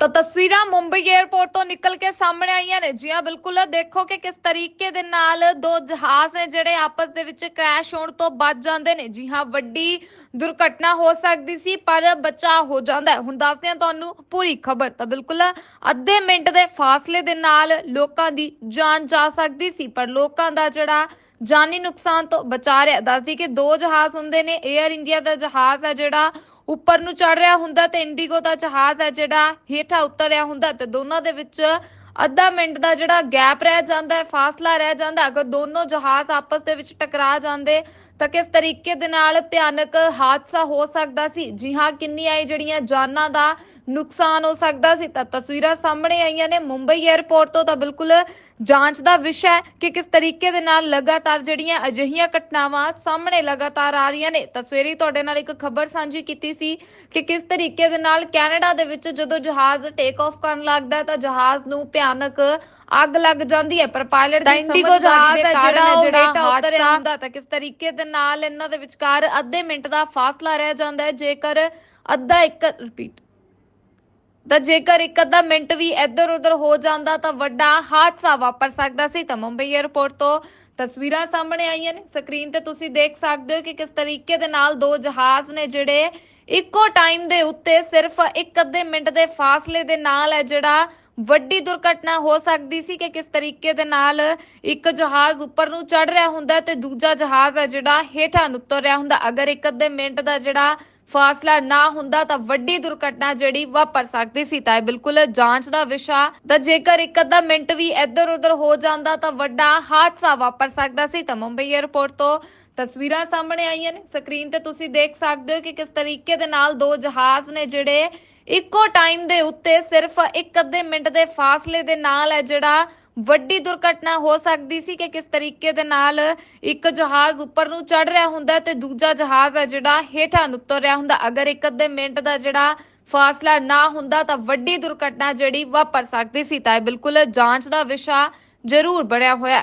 ਤਾਂ ਤਸਵੀਰਾਂ ਮੁੰਬਈ 에ਅਰਪੋਰਟ ਤੋਂ ਨਿਕਲ ਕੇ ਸਾਹਮਣੇ ਆਈਆਂ ਨੇ। ਜੀ ਹਾਂ, ਬਿਲਕੁਲ। ਦੇਖੋ ਕਿ ਕਿਸ ਤਰੀਕੇ ਦੇ ਨਾਲ ਦੋ ਜਹਾਜ਼ ਨੇ ਜਿਹੜੇ ਆਪਸ ਦੇ ਵਿੱਚ ਕ੍ਰੈਸ਼ ਹੋਣ ਤੋਂ ਬਚ ਜਾਂਦੇ ਨੇ। ਜੀ ਹਾਂ, ਵੱਡੀ ਦੁਰਘਟਨਾ ਹੋ ਸਕਦੀ ਸੀ, ਪਰ ਬਚਾਅ ਹੋ ਜਾਂਦਾ ਹੁਣ ਦੱਸਦੇ ਹਾਂ ਤੁਹਾਨੂੰ ਪੂਰੀ ਖਬਰ। ਤਾਂ ਬਿਲਕੁਲ ਅੱਧੇ ਮਿੰਟ ਦੇ ਫਾਸਲੇ ਦੇ ਨਾਲ ਲੋਕਾਂ ਦੀ ਜਾਨ ਜਾ ਸਕਦੀ ਸੀ, ਪਰ ਲੋਕਾਂ ਦਾ ਜਿਹੜਾ ਜਾਨੀ ਨੁਕਸਾਨ ਤੋਂ ਬਚਾ ਰਿਹਾ ਦੱਸਦੀ ਕਿ ਦੋ ਜਹਾਜ਼ ਹੁੰਦੇ ਨੇ। 에ਅਰ ਇੰਡੀਆ ਦਾ ਜਹਾਜ਼ ਹੈ ਜਿਹੜਾ ਉੱਪਰ ਨੂੰ ਚੜ ਰਿਹਾ ਹੁੰਦਾ ਤੇ ਇੰਡੀਗੋ ਦਾ ਜਹਾਜ਼ ਹੈ ਜਿਹੜਾ ਹੇਠਾਂ ਉਤਰ ਰਿਹਾ ਹੁੰਦਾ ਤੇ ਦੋਨਾਂ ਦੇ ਵਿੱਚ ਅੱਧਾ ਮਿੰਟ ਦਾ ਜਿਹੜਾ ਗੈਪ ਰਹਿ ਜਾਂਦਾ ਹੈ, ਫਾਸਲਾ ਰਹਿ ਜਾਂਦਾ ਅਗਰ ਦੋਨੋਂ ਜਹਾਜ਼ ਆਪਸ ਦੇ ਵਿੱਚ ਟਕਰਾ ਜਾਂਦੇ ਤਾਂ ਕਿਸ ਤਰੀਕੇ ਦੇ ਨਾਲ ਭਿਆਨਕ ਹਾਦਸਾ ਹੋ ਸਕਦਾ ਸੀ? ਜੀ ਹਾਂ ਕਿੰਨੀ ਆਈ ਜਿਹੜੀਆਂ ਜਾਨਾਂ ਦਾ ਨੁਕਸਾਨ ਹੋ ਸਕਦਾ ਸੀ। ਤਾਂ ਤਸਵੀਰਾਂ ਸਾਹਮਣੇ ਆਈਆਂ ਨੇ। ਮੁੰਬਈ 에ਅਰਪੋਰਟ ਤੋਂ ਤਾਂ ਬਿਲਕੁਲ ਜਾਂਚ ਦਾ ਵਿਸ਼ਾ ਹੈ ਕਿ ਕਿਸ ਤਰੀਕੇ ਦੇ ਨਾਲ ਲਗਾਤਾਰ ਜਿਹੜੀਆਂ ਅਜਿਹੀਆਂ ਘਟਨਾਵਾਂ ਸਾਹਮਣੇ ਲਗਾਤਾਰ ਆ ਰਹੀਆਂ ਨੇ। ਤਸਵੀਰੀ ਤੁਹਾਡੇ ਨਾਲ ਇੱਕ ਖਬਰ ਸਾਂਝੀ ਕੀਤੀ ਸੀ ਕਿ ਕਿਸ ਤਰੀਕੇ ਦੇ ਨਾਲ ਕੈਨੇਡਾ ਦੇ ਵਿੱਚ ਜਦੋਂ ਜਹਾਜ਼ ਟੇਕ ਆਫ ਕਰਨ ਲੱਗਦਾ ਤਾਂ ਜਹਾਜ਼ ਨੂੰ ਭਿਆਨਕ ਅੱਗ ਲੱਗ ਜਾਂਦੀ ਹੈ। ਪਰ ਪਾਇਲਟ ਦੀ ਇੰਡੀਗੋ ਜਹਾਜ਼ ਹੈ ਜਿਹੜਾ ਉਹ ਹਾਦਸਾ- ਹੁੰਦਾ ਤਾਂ ਕਿਸ ਤਰੀਕੇ ਦੇ ਨਾਲ ਇਹਨਾਂ ਦੇ ਵਿਚਕਾਰ ਅੱਧੇ ਮਿੰਟ ਦਾ ਫਾਸਲਾ ਰਹਿ ਜਾਂਦਾ ਹੈ। ਜੇਕਰ ਅੱਧਾ ਇੱਕ ਰਿਪੀਟ ਤਾਂ ਜੇਕਰ ਇੱਕ ਅੱਧਾ ਮਿੰਟ ਵੀ ਇੱਧਰ ਉੱਧਰ ਹੋ ਜਾਂਦਾ ਤਾਂ ਵੱਡਾ ਹਾਦਸਾ ਵਾਪਰ ਸਕਦਾ ਸੀ। ਤਾਂ ਮੁੰਬਈ 에ਅਰਪੋਰਟ ਤੋਂ ਤਸਵੀਰਾਂ ਸਾਹਮਣੇ ਆਈਆਂ ਨੇ। ਸਕਰੀਨ ਤੇ ਤੁਸੀਂ ਦੇਖ ਸਕਦੇ ਹੋ ਕਿ ਕਿਸ ਤਰੀਕੇ ਦੇ ਨਾਲ ਦੋ ਜਹਾਜ਼ ਨੇ ਜਿਹੜੇ ਇੱਕੋ ਟਾਈਮ ਦੇ ਉੱਤੇ ਸਿਰਫ ਇੱਕ ਅੱਧੇ ਮਿੰਟ ਦੇ ਫਾਸਲੇ ਦੇ ਨਾਲ ਹੈ ਜਿਹੜਾ ਵੱਡੀ ਦੁਰਘਟਨਾ ਹੋ ਸਕਦੀ ਸੀ ਕਿ ਕਿਸ ਤਰੀਕੇ ਦੇ ਨਾਲ ਇੱਕ ਜਹਾਜ਼ ਉੱਪਰ ਨੂੰ ਚੜ ਰਿਹਾ ਹੁੰਦਾ ਤੇ ਦੂਜਾ ਜਹਾਜ਼ ਹੈ ਜਿਹੜਾ ਹੇਠਾਂ ਨੂੰ ਉਤਰ ਰਿਹਾ ਹੁੰਦਾ। ਅਗਰ ਇੱਕ ਅੱਧੇ ਮਿੰਟ ਦਾ ਜਿਹੜਾ ਫਾਸਲਾ ਨਾ ਹੁੰਦਾ ਤਾਂ ਵੱਡੀ ਦੁਰਘਟਨਾ ਜਿਹੜੀ ਵਾਪਰ ਸਕਦੀ ਸੀ ਤਾਂ ਇਹ ਬਿਲਕੁਲ ਜਾਂਚ ਦਾ ਵਿਸ਼ਾ ਤਾਂ ਜੇਕਰ ਇੱਕ ਅੱਧਾ ਮਿੰਟ ਵੀ ਇੱਧਰ ਉੱਧਰ ਹੋ ਜਾਂਦਾ ਤਾਂ ਵੱਡਾ ਹਾਦਸਾ ਵਾਪਰ ਸਕਦਾ ਸੀ ਤਾਂ ਮੁੰਬਈ 에ਅਰਪੋਰਟ ਤੋਂ ਤਸਵੀਰਾਂ ਸਾਹਮਣੇ ਆਈਆਂ ਨੇ। ਸਕਰੀਨ ਤੇ ਤੁਸੀਂ ਦੇਖ ਸਕਦੇ ਹੋ ਕਿ ਕਿਸ ਤਰੀਕੇ ਦੇ ਨਾਲ ਦੋ ਜਹਾਜ਼ ਨੇ ਜਿਹੜੇ ਇੱਕੋ ਟਾਈਮ ਦੇ ਉੱਤੇ ਸਿਰਫ ਇੱਕ ਅੱਧੇ ਮਿੰਟ ਦੇ ਫਾਸਲੇ ਦੇ ਨਾਲ ਹੈ ਜਿਹੜਾ ਵੱਡੀ ਦੁਰਘਟਨਾ ਹੋ ਸਕਦੀ ਸੀ ਕਿ ਕਿਸ ਤਰੀਕੇ ਦੇ ਨਾਲ ਇੱਕ ਜਹਾਜ਼ ਉੱਪਰ ਨੂੰ ਚੜ ਰਿਹਾ ਹੁੰਦਾ ਤੇ ਦੂਜਾ ਜਹਾਜ਼ ਹੈ ਜਿਹੜਾ ਹੇਠਾਂ ਨੂੰ ਉਤਰ ਰਿਹਾ ਹੁੰਦਾ। ਅਗਰ ਇੱਕ ਅੱਧੇ ਮਿੰਟ ਦਾ ਜਿਹੜਾ ਫਾਸਲਾ ਨਾ ਹੁੰਦਾ ਤਾਂ ਵੱਡੀ ਦੁਰਘਟਨਾ ਜਿਹੜੀ ਵਾਪਰ ਸਕਦੀ ਸੀ ਤਾਂ ਇਹ ਬਿਲਕੁਲ ਜਾਂਚ ਦਾ ਵਿਸ਼ਾ ਜ਼ਰੂਰ ਬਣਿਆ ਹੋਇਆ